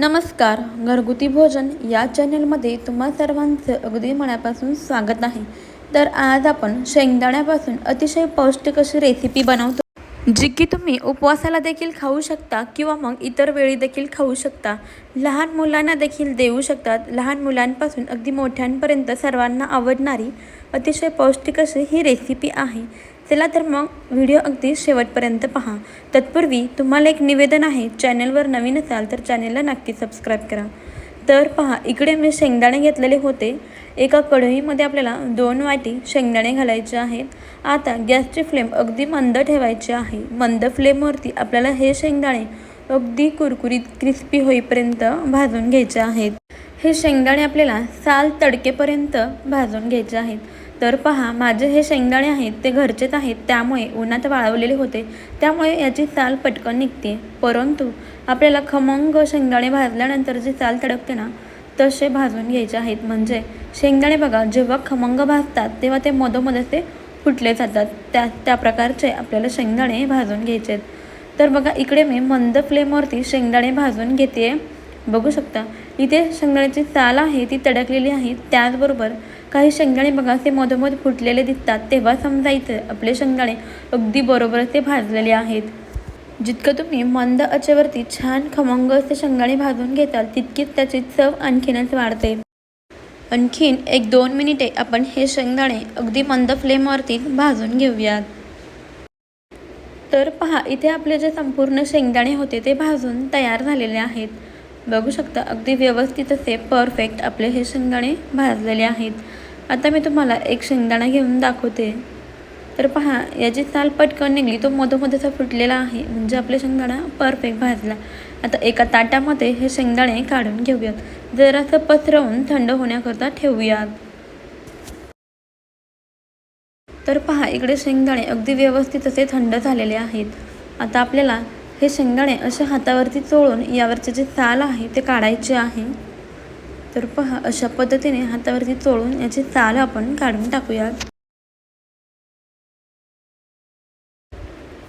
नमस्कार घरगुती भोजन या चॅनलमध्ये तुम्हा सर्वांचं अगदी मनापासून स्वागत आहे. तर आज आपण शेंगदाण्यापासून अतिशय पौष्टिक अशी रेसिपी बनवतो. जी की तुम्ही उपवासाला देखील खाऊ शकता किंवा मग इतर वेळी देखील खाऊ शकता. लहान मुलांना देखील देऊ शकतात. लहान मुलांपासून अगदी मोठ्यांपर्यंत सर्वांना आवडणारी अतिशय पौष्टिक अशी ही रेसिपी आहे. चला तर मग व्हिडिओ अगदी शेवटपर्यंत पहा. तत्पूर्वी तुम्हाला एक निवेदन आहे चॅनलवर नवीन असाल तर चॅनलला नक्की सबस्क्राईब करा. तर पहा इकडे मी शेंगदाणे घेतलेले होते. एका कढईमध्ये आपल्याला दोन वाटी शेंगदाणे घालायचे आहेत. आता गॅसची फ्लेम अगदी मंद ठेवायची आहे. मंद फ्लेमवरती आपल्याला हे शेंगदाणे अगदी कुरकुरीत क्रिस्पी होईपर्यंत भाजून घ्यायचे आहेत. हे शेंगदाणे आपल्याला साल तडकेपर्यंत भाजून घ्यायचे आहेत. तर पहा माझे हे शेंगदाणे आहेत ते घरचेच आहेत त्यामुळे उन्हात वाळवलेले होते. त्यामुळे याची चाल पटकन निघते. परंतु आपल्याला खमंग शेंगदाणे भाजल्यानंतर जे चाल तडकते ना तसे भाजून घ्यायचे आहेत. म्हणजे शेंगदाणे बघा जेव्हा खमंग भाजतात तेव्हा ते मधोमध्ये ते फुटले जातात. त्या त्या प्रकारचे आपल्याला शेंगदाणे भाजून घ्यायचे आहेत. तर बघा इकडे मी मंद फ्लेमवरती शेंगदाणे भाजून घेते बघू शकता इथे शेंगदाण्याची साल आहे ती तडकलेली आहे. त्याचबरोबर काही शेंगदाणे बघा असे मधोमध फुटलेले दिसतात. तेव्हा समजायचं आपले शेंगदाणे अगदी बरोबर ते भाजलेले आहेत. जितकं तुम्ही मंद आचेवरती छान खमंग असे शेंगदाणे भाजून घेताल तितकीच त्याची चव आणखीनच वाढते. आणखीन एक दोन मिनिटे आपण हे शेंगदाणे अगदी मंद फ्लेमवरतीच भाजून घेऊयात. तर पहा इथे आपले जे संपूर्ण शेंगदाणे होते ते भाजून तयार झालेले आहेत. बघू शकता अगदी व्यवस्थित असे परफेक्ट आपले हे शेंगदाणे भाजलेले आहेत. आता मी तुम्हाला एक शेंगदाणा घेऊन दाखवते. तर पहा याची साल पटकन निघली तो मधोमध असा फुटलेला आहे. म्हणजे आपले शेंगदाणा परफेक्ट भाजला. आता एका ताटामध्ये हे शेंगदाणे काढून घेऊयात. जरासं पसरवून थंड होण्याकरता ठेवूयात. तर पहा इकडे शेंगदाणे अगदी व्यवस्थित असे थंड झालेले आहेत. आता आपल्याला हे शेंगदाणे अशा हातावरती चोळून यावरचे जे साल आहे ते काढायचे आहे. तर पहा अशा पद्धतीने हातावरती चोळून याचे साल आपण काढून टाकूयात.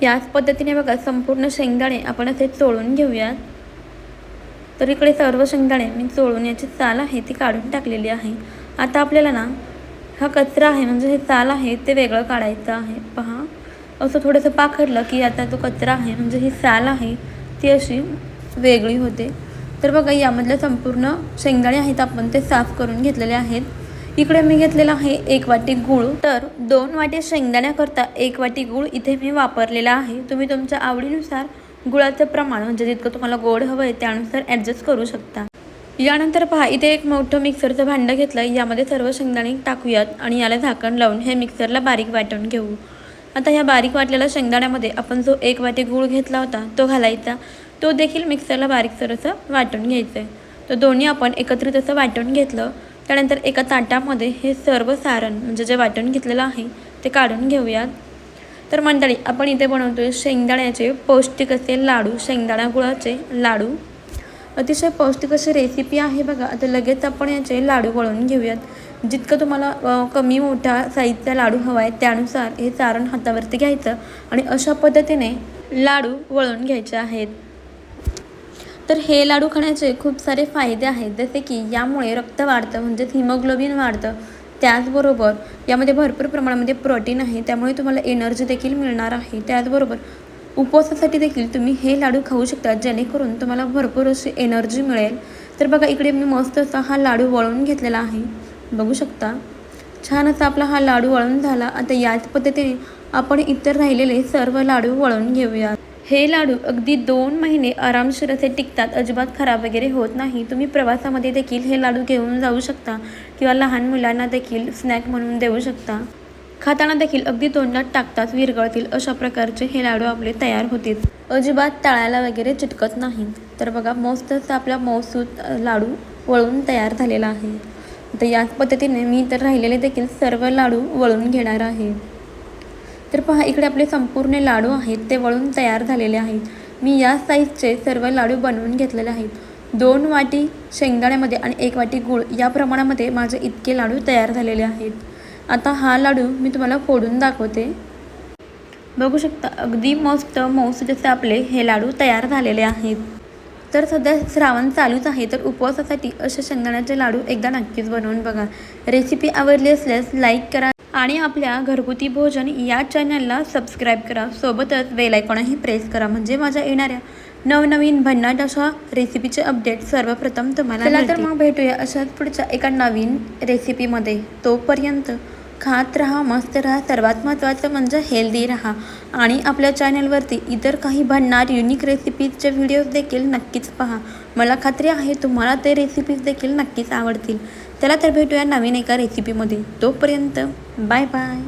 याच पद्धतीने बघा संपूर्ण शेंगदाणे आपण असे चोळून घेऊयात. तर इकडे सर्व शेंगदाणे मी चोळून याची साल आहे ती काढून टाकलेली आहे. आता आपल्याला ना हा कचरा आहे म्हणजे हे साल आहे ते वेगळं काढायचं आहे. पहा. असं थोडंसं पाखरलं की आता तो कचरा आहे म्हणजे ही साल आहे ती अशी वेगळी होते. तर बघा यामधले संपूर्ण शेंगदाणे आहेत आपण ते साफ करून घेतलेले आहेत. इकडे मी घेतलेला आहे एक वाटी गूळ. तर दोन वाटी शेंगदाण्याकरता एक वाटी गूळ इथे मी वापरलेला आहे. तुम्ही तुमच्या आवडीनुसार गुळाचं प्रमाण म्हणजे जितकं तुम्हाला गोड हवं आहे त्यानुसार ॲडजस्ट करू शकता. यानंतर पहा इथे एक मोठं मिक्सरचं भांडं घेतलं. यामध्ये सर्व शेंगदाणे टाकूयात आणि याला झाकण लावून हे मिक्सरला बारीक वाटून घेऊ. आता ह्या बारीक वाटलेल्या शेंगदाण्यामध्ये आपण जो एक वाटी गूळ घेतला होता तो घालायचा. तो देखील मिक्सरला बारीकसर असं वाटून घ्यायचं आहे तर दोन्ही आपण एकत्रित असं वाटून घेतलं. त्यानंतर एका ताटामध्ये हे सर्व सारण म्हणजे जे वाटून घेतलेलं आहे ते काढून घेऊयात. तर मंडळी आपण इथे बनवतोय शेंगदाण्याचे पौष्टिक असे लाडू शेंगदाणा गुळाचे लाडू. अतिशय पौष्टिक अशी रेसिपी आहे बघा. आता लगेच आपण याचे लाडू वळून घेऊयात. जितकं तुम्हाला कमी मोठा साईजचा लाडू हवा आहे त्यानुसार हे सारण हातावरती घ्यायचं आणि अशा पद्धतीने लाडू वळून घ्यायचे आहेत. तर हे लाडू खाण्याचे खूप सारे फायदे आहेत. जसे की यामुळे रक्त वाढतं म्हणजेच हिमोग्लोबिन वाढतं. त्याचबरोबर यामध्ये भरपूर प्रमाणामध्ये प्रोटीन आहे. त्यामुळे तुम्हाला एनर्जी देखील मिळणार आहे. त्याचबरोबर उपवासासाठी देखील तुम्ही हे लाडू खाऊ शकता जेणेकरून तुम्हाला भरपूर अशी एनर्जी मिळेल. तर बघा इकडे मी मस्त असा हा लाडू वळून घेतलेला आहे. बघू शकता. छान असा आपला हा लाडू वळून झाला. आता याच पद्धतीने आपण इतर राहिलेले सर्व लाडू वळून घेऊयात. हे लाडू अगदी दोन महिने आरामशीर असे टिकतात अजिबात खराब वगैरे होत नाही. तुम्ही प्रवासामध्ये देखील हे लाडू घेऊन जाऊ शकता किंवा लहान मुलांना देखील स्नॅक म्हणून देऊ शकता. खाताना देखील अगदी तोंडात टाकताच विरगळतील अशा प्रकारचे हे लाडू आपले तयार होतील. अजिबात तळायला वगैरे चिटकत नाही तर बघा मस्तच आपला मौसूद लाडू वळून तयार झालेला आहे. तर याच पद्धतीने मी तर राहिलेले देखील सर्व लाडू वळून घेणार आहे. तर पहा इकडे आपले संपूर्ण लाडू आहेत ते वळून तयार झालेले आहेत. मी या साईजचे सर्व लाडू बनवून घेतलेले आहेत. दोन वाटी शेंगदाण्यामध्ये आणि एक वाटी गूळ या प्रमाणामध्ये माझे इतके लाडू तयार झालेले आहेत. आता हा लाडू मी तुम्हाला फोडून दाखवते. बघू शकता अगदी मस्त मौसूद असे आपले हे लाडू तयार झालेले आहेत. तर सध्या श्रावण चालूच आहे तर उपवासासाठी असे शेंगदाण्याचे लाडू एकदा नक्कीच बनवून बघा. रेसिपी आवडली असल्यास लाईक करा आणि आपल्या घरगुती भोजन या चॅनलला सबस्क्राईब करा. सोबतच बेल आयकॉनही प्रेस करा म्हणजे माझ्या येणाऱ्या नवनवीन भन्नाट अशा रेसिपीचे अपडेट सर्वप्रथम तुम्हाला तर मग भेटूया अशाच पुढच्या एका नवीन रेसिपीमध्ये तोपर्यंत खात राहा मस्त राहा सर्वात महत्त्वाचं म्हणजे हेल्दी राहा. आणि आपल्या चॅनलवरती इतर काही भन्नाट युनिक रेसिपीजचे व्हिडिओज देखील नक्कीच पहा. मला खात्री आहे तुम्हाला ते रेसिपीज देखील नक्कीच आवडतील. चला तर भेटूया नवीन एका रेसिपीमध्ये तोपर्यंत बाय बाय